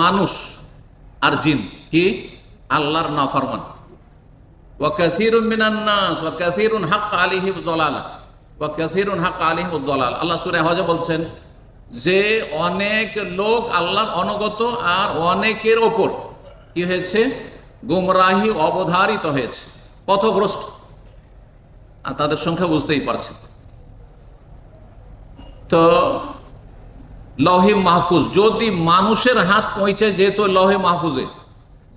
মানুষ আর জিন কি? আল্লাহর নাফরমান। ওয়া কাসীরুম মিনান নাস, ওয়া কাসীরুন হাক্ক আলাইহি দলালা, ওয়া কাসীরুন হাক্ক আলাইহি দলাল। আল্লাহ সূরা হজে বলছেন, যে অনেক লোক অনগত আর অনেকের ওপর কি হয়েছে? গুমরাহি অবধারিত হয়েছে, পথভ্রষ্ট। আর তাদের সংখ্যা বুঝতেই পারছে তো লহে মাহফুজ। যদি মানুষের হাত পৌঁছে যেত লহে মাহফুজে,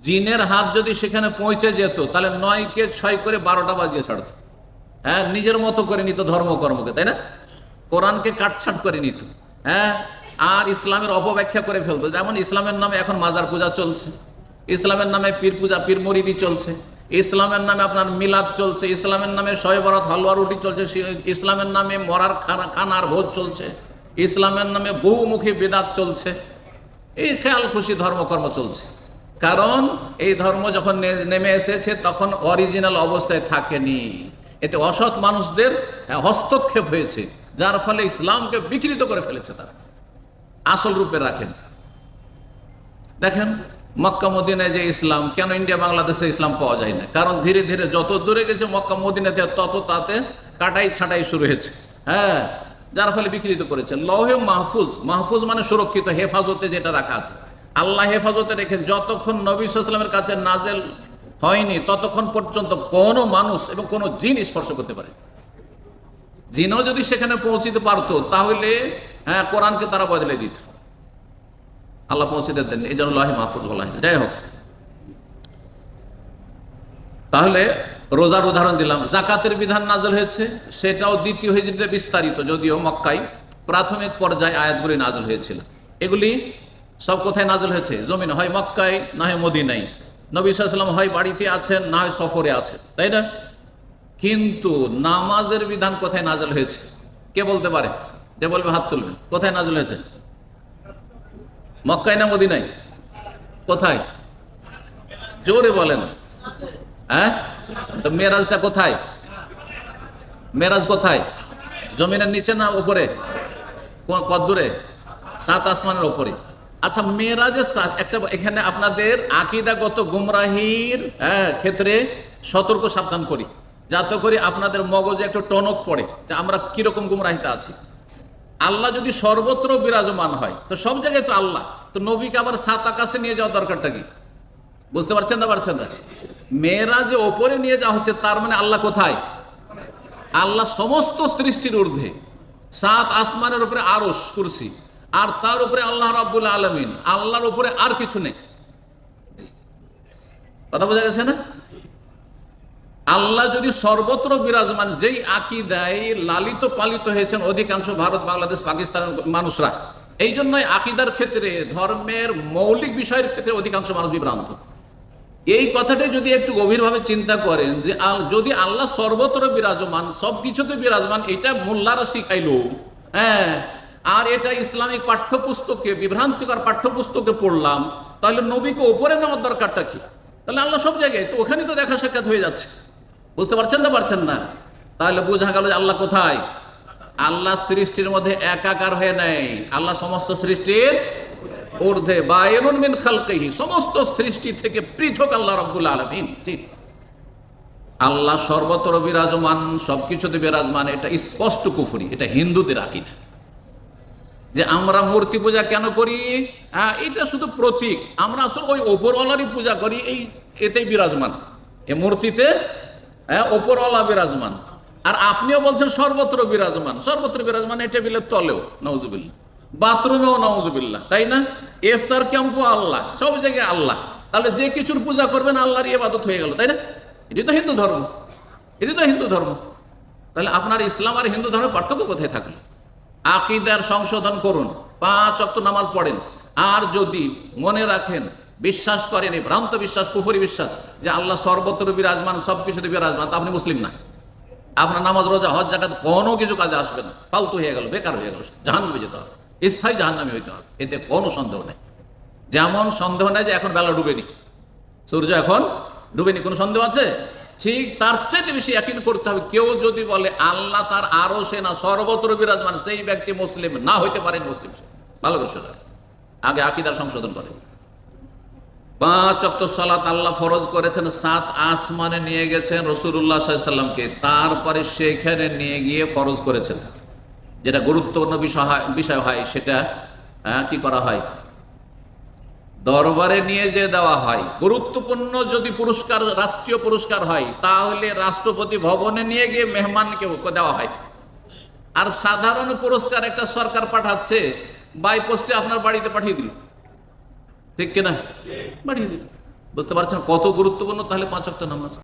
জিনের হাত যদি সেখানে পৌঁছে যেত, তাহলে নয়কে ছয় করে বারোটা বাজিয়ে ছাড়ত। হ্যাঁ নিজের মতো করে নিত ধর্মকর্মকে, তাই না? কোরআনকে কাটছাট করে নিত। হ্যাঁ আর ইসলামের অপব্যাখ্যা করে ফেলতো। যেমন ইসলামের নামে এখন মাজার পূজা চলছে, ইসলামের নামে পীর পূজা, পীর মরিদি চলছে, ইসলামের নামে আপনার মিলাদ চলছে, ইসলামের নামে শয়বরাত হালুয়া, রুটি চলছে ইসলামের নামে মরার খানা, খানার ভোজ চলছে। ইসলামের নামে বহুমুখী বেদাত চলছে। এই খেয়াল খুশি ধর্মকর্ম চলছে। কারণ এই ধর্ম যখন নেমে এসেছে, তখন অরিজিনাল অবস্থায় থাকেনি। এতে অসৎ মানুষদের হস্তক্ষেপ হয়েছে, যার ফলে ইসলামকে বিকৃত করে ফেলেছে তারা। আসল রূপে রাখেন। দেখেন, মক্কা মদিনায় যে ইসলাম, কেন ইন্ডিয়া, বাংলাদেশে ইসলাম পাওয়া যায় না? কারণ ধীরে ধীরে যত দূরে গেছে মক্কা মদিনাতে, তত তাতে কাটাই ছাটাই শুরু হয়েছে। হ্যাঁ যার ফলে বিকৃত করেছে। লহে মাহফুজ মাহফুজ মানে সুরক্ষিত, হেফাজতে যেটা রাখা আছে। আল্লাহ হেফাজতে রেখে যতক্ষণ নবী সাল্লামের কাছে নাজেল হয়নি, ততক্ষণ পর্যন্ত কোনো মানুষ এবং কোনো জিন স্পর্শ করতে পারে। জিনও যদি সেখানে পৌঁছিতে পারতো, তাহলে হ্যাঁ কোরআনকে তারা বদলে দিত। আল্লাহ পৌঁছে দেন এই জন্য লহে মাহফুজ বলা হয়েছে। যাই হোক। তাহলে রোজার উদাহরণ দিলাম। জাকাতের বিধান নাজল হয়েছে, সেটাও দ্বিতীয় হিজড়িতে বিস্তারিত, যদিও মক্কায় প্রাথমিক পর্যায়ে আয়াতগুলি নাজল হয়েছিল। এগুলি সব কোথায় নাজল হয়েছে? জমিন হয় মক্কায়, না হয় মদিনায়। নবী সাল্লাম হয় বাড়িতে আছেন, না হয় সফরে আছেন, তাই না? কিন্তু নামাজের বিধান কোথায় নাজল হয়েছে? কে বলতে পারে? যে বলবে হাত তুলবে? কোথায় নাজল হয়েছে? মক্কায় না মদিনায়? কোথায়? জোরে বলেন। হ্যাঁ? তো মেরাজটা কোথায়? মেরাজ কোথায়? জমিনের নিচে না উপরে? কদ্দূরে? সাত আসমানের উপরে। আচ্ছা মেরাজের সাথ একটা এখানে আপনাদের আকিদাগত গুমরাহির হ্যাঁ, ক্ষেত্রে সতর্ক সাবধান করি। যাতে করে আপনাদের মগজে একটু টনক পড়ে যে আমরা কীরকম গুমরাহিতে আছি। আল্লাহ যদি সর্বত্র বিরাজমান হয় তো সব জায়গায় তো আল্লাহ। তো নবীকে আবার সাত আকাশে নিয়ে যাওয়ার দরকারটা কি? বুঝতে পারছেন না পারছেন না? মেয়েরা যে ওপরে নিয়ে যাওয়া হচ্ছে, তার মানে আল্লাহ কোথায়? আল্লাহ সমস্ত সৃষ্টির ঊর্ধ্বে। সাত আসমানের উপরে আরস কুরসি। আর তার উপরে আল্লাহ রাব্বুল আলমিন। আল্লাহর উপরে আর কিছু নেই। কথা বোঝা গেছে না? আল্লাহ যদি সর্বত্র বিরাজমান, যেই আকিদায় লালিত পালিত হয়েছেন অধিকাংশ ভারত, বাংলাদেশ, পাকিস্তানের মানুষরা, এই জন্যই আকিদার ক্ষেত্রে, ধর্মের মৌলিক বিষয়ের ক্ষেত্রে অধিকাংশ মানুষ বিভ্রান্ত। এই কথাটাই যদি একটু গভীরভাবে চিন্তা করেন যে যদি আল্লাহ সর্বত্র বিরাজমান সব কিছুতে বিরাজমান, এটা মোল্লারা শিখাইলো। হ্যাঁ আর এটা ইসলামিক পাঠ্যপুস্তকে, বিভ্রান্তিকর পাঠ্যপুস্তকে পড়লাম, তাহলে নবীকে ওপরে নেওয়ার দরকারটা কি? তাহলে আল্লাহ সব জায়গায়, তো ওখানে তো দেখা সাক্ষাৎ হয়ে যাচ্ছে। বুঝতে পারছেন না পারছেন না? তাহলে বোঝা গেল যে আল্লাহ কোথায়? আল্লাহ সৃষ্টির মধ্যে একাকার হয়ে নেই। আল্লাহ সমস্ত সৃষ্টির ঊর্ধ্বে বায়নুন মিন খালকিহি, সমস্ত সৃষ্টি থেকে পৃথক আল্লাহ রাব্বুল আলামিন। ঠিক আল্লাহ সর্বত্র বিরাজমান, সবকিছুতে বিরাজমান, এটা স্পষ্ট কুফরি, এটা হিন্দুদের আকিদা। যে আমরা মূর্তি পূজা কেন করি? এটা শুধু প্রতীক। আমরা আসলে ওই ওপরওয়ালারই পূজা করি, এই এতেই বিরাজমান। এ মূর্তিতে হ্যাঁ ওপরওয়ালা বিরাজমান। আর আপনিও বলছেন সর্বত্র বিরাজমান সর্বত্র বিরাজমান এই টেবিলের তলেও নওজুবিল্লা বাথরুমেও নওজুবিল্লা তাই না? এফতার ক্যাম্পও আল্লাহ, সব জায়গায় আল্লাহ। তাহলে যে কিছুর পূজা করবেন আল্লাহর ইবাদত হয়ে গেল, তাই না? এটি তো হিন্দু ধর্ম এটি তো হিন্দু ধর্ম। তাহলে আপনার ইসলাম আর হিন্দু ধর্মের পার্থক্য কোথায় থাকল? আকিদার সংশোধন করুন, পাঁচ অক্ত নামাজ পড়েন। আর যদি মনে রাখেন, বিশ্বাস করেন, এই ভ্রান্ত বিশ্বাস, কুফরি বিশ্বাস, যে আল্লাহ সর্বত্র বিরাজমান সব কিছুতে বিরাজমান, তা আপনি মুসলিম না। আপনার নামাজ, রোজা, হজ জাকাত কোনো কিছু কাজে আসবে না। ফালতু হয়ে গেল, বেকার হয়ে গেল, জাহান্নামে যেতে হবে। স্থায়ী জাহান্নামে হইতে হবে। এতে কোনো সন্দেহ নেই। যেমন সন্দেহ নেই যে এখন বেলা ডুবেনি। সূর্য এখন ডুবেনি, কোনো সন্দেহ আছে? ঠিক তার চাইতে বেশি একই করতে হবে। কেউ যদি বলে আল্লাহ তার আরও সে না সর্বত্র বিরাজমান, সেই ব্যক্তি মুসলিম না হইতে পারেন মুসলিম সে। ভালো করে শোনা আগে আকিদার সংশোধন করে পাঁচ অক্ত সালাত আল্লাহ ফরজ করেছেন, সাত আসমানে নিয়ে গেছেন রসুল্লাহ সাল্লামকে তারপরে সেখানে নিয়ে গিয়ে ফরজ করেছেন। যেটা গুরুত্বপূর্ণ বিষয় হয় বিষয় হয় সেটা কি করা হয়? দরবারে নিয়ে যে দেওয়া হয়। গুরুত্বপূর্ণ যদি পুরস্কার রাষ্ট্রীয় পুরস্কার হয় তাহলে রাষ্ট্রপতি ভবনে নিয়ে গিয়ে মেহমানকে দেওয়া হয়। আর সাধারণ পুরস্কার একটা সরকার পাঠাচ্ছে বাই পোস্টে আপনার বাড়িতে পাঠিয়ে দিল। ঠিক কিনা? পাঠিয়ে দিল। বুঝতে পারছেন কত গুরুত্বপূর্ণ? তাহলে পাঁচ অক্ট নামাজ।